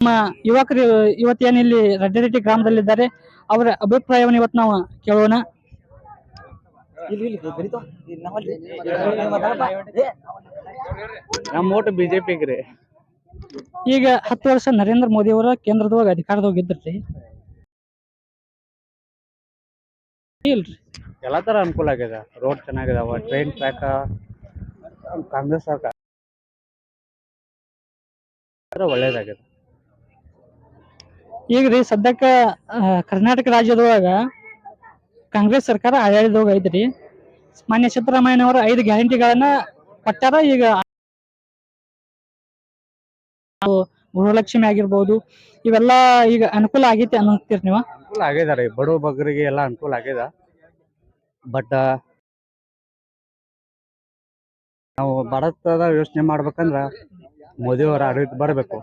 ನಮ್ಮ ಯುವಕರು ಇವತ್ತೇನು ಇಲ್ಲಿ ರಡ್ಡರೆಡ್ಡಿ ಗ್ರಾಮದಲ್ಲಿದ್ದಾರೆ ಅವರ ಅಭಿಪ್ರಾಯವನ್ನು ಇವತ್ತು ನಾವು ಕೇಳೋಣ. ನಮ್ಮ ಓಟ್ ಬಿಜೆಪಿಗೆ ರೀ ಈಗ ಹತ್ತು ವರ್ಷ ನರೇಂದ್ರ ಮೋದಿ ಅವರ ಅಧಿಕಾರದ ಅಧಿಕಾರದಾಗ ಇದ್ರಿ ಇಲ್ರಿ. ಎಲ್ಲಾ ತರ ಅನುಕೂಲ ಆಗಿದೆ. ರೋಡ್ ಚೆನ್ನಾಗಿದಾವ ಟ್ರೈನ್ ಟ್ರ್ಯಾಕ್ ಕಾಂಗ್ರೆಸ್ ಸರ್ಕಾರ. ಒಳ್ಳೇದಾಗಿದೆ. ಈಗ ರೀ ಸದ್ಯಕ್ಕ ಕರ್ನಾಟಕ ರಾಜ್ಯದೊಳಗ ಕಾಂಗ್ರೆಸ್ ಸರ್ಕಾರ ಆಡಳಿತದಾಗ ಐತ್ರಿ ಮಾನ್ಯ ಸಿದ್ದರಾಮಯ್ಯ ಅವರ ಐದು ಗ್ಯಾರಂಟಿಗಳನ್ನ ಕೊಟ್ಟಾರ. ಈಗ ಗೃಹಲಕ್ಷ್ಮಿ ಆಗಿರ್ಬೋದು, ಇವೆಲ್ಲ ಈಗ ಅನುಕೂಲ ಆಗೈತಿ ಅನ್ನಂತೀರಿ ನೀವು? ಅನುಕೂಲ ಆಗಿದಾರೆ ರೀ. ಬಡವ ಬಗ್ಗರಿಗೆ ಎಲ್ಲ ಅನುಕೂಲ ಆಗ್ಯದ ಬಟ್, ನಾವು ಭಾರತದ ಯೋಚನೆ ಮಾಡ್ಬೇಕಂದ್ರ ಮೋದಿ ಅವರ ಆಡಳಿತ ಬರಬೇಕು.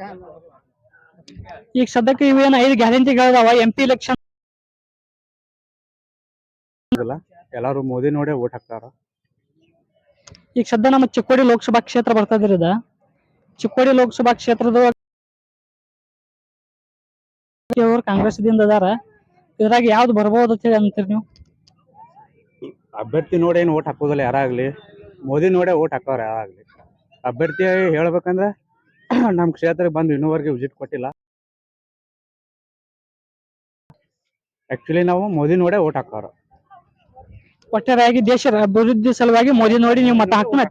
ಈಗ ಸದ್ಯಕ್ಕೆ ಏನು ಐದು ಗ್ಯಾರಂಟಿಗಳದಾವ ಎಂ ಪಿ ಎಲೆಕ್ಷನ್ ಎಲ್ಲಾರು ಮೋದಿ ನೋಡೇ ಓಟ್ ಹಾಕ್ತಾರ. ಈಗ ಸದ್ಯ ನಮ್ಮ ಚಿಕ್ಕೋಡಿ ಲೋಕಸಭಾ ಕ್ಷೇತ್ರ ಬರ್ತದ್ರಿ ಇದ ಚಿಕ್ಕೋಡಿ ಲೋಕಸಭಾ ಕ್ಷೇತ್ರದ ಅವ್ರು ಕಾಂಗ್ರೆಸ್ ದಿಂದ ಅದಾರ. ಇದ್ರಾಗ ಯಾವ್ದು ಬರ್ಬೋದು ಅಂತ ಹೇಳಿ ಅಂತೀರಿ ನೀವು? ಅಭ್ಯರ್ಥಿ ನೋಡಿ ಏನು ಓಟ್ ಹಾಕೋದಿಲ್ಲ ಯಾರಾಗ್ಲಿ ಮೋದಿ ನೋಡೇ ಓಟ್ ಹಾಕೋರು ಯಾರಾಗ್ಲಿ ಅಭ್ಯರ್ಥಿ ಹೇಳ್ಬೇಕಂದ್ರೆ ನಮ್ಮ ಕ್ಷೇತ್ರಕ್ಕೆ ಬಂದು ಇನ್ನೂವರೆಗೆ ವಿಸಿಟ್ ಕೊಟ್ಟಿಲ್ಲ. ಆಕ್ಚುಲಿ ನಾವು ಮೋದಿ ನೋಡೇ ಓಟ್ ಹಾಕೋರು ಒಟ್ಟಾರೆಯಾಗಿ ದೇಶದ ಅಭಿವೃದ್ಧಿ ಸಲುವಾಗಿ ಮೋದಿ ನೋಡಿ ನೀವು ಮತ ಹಾಕ್ತಾನೆ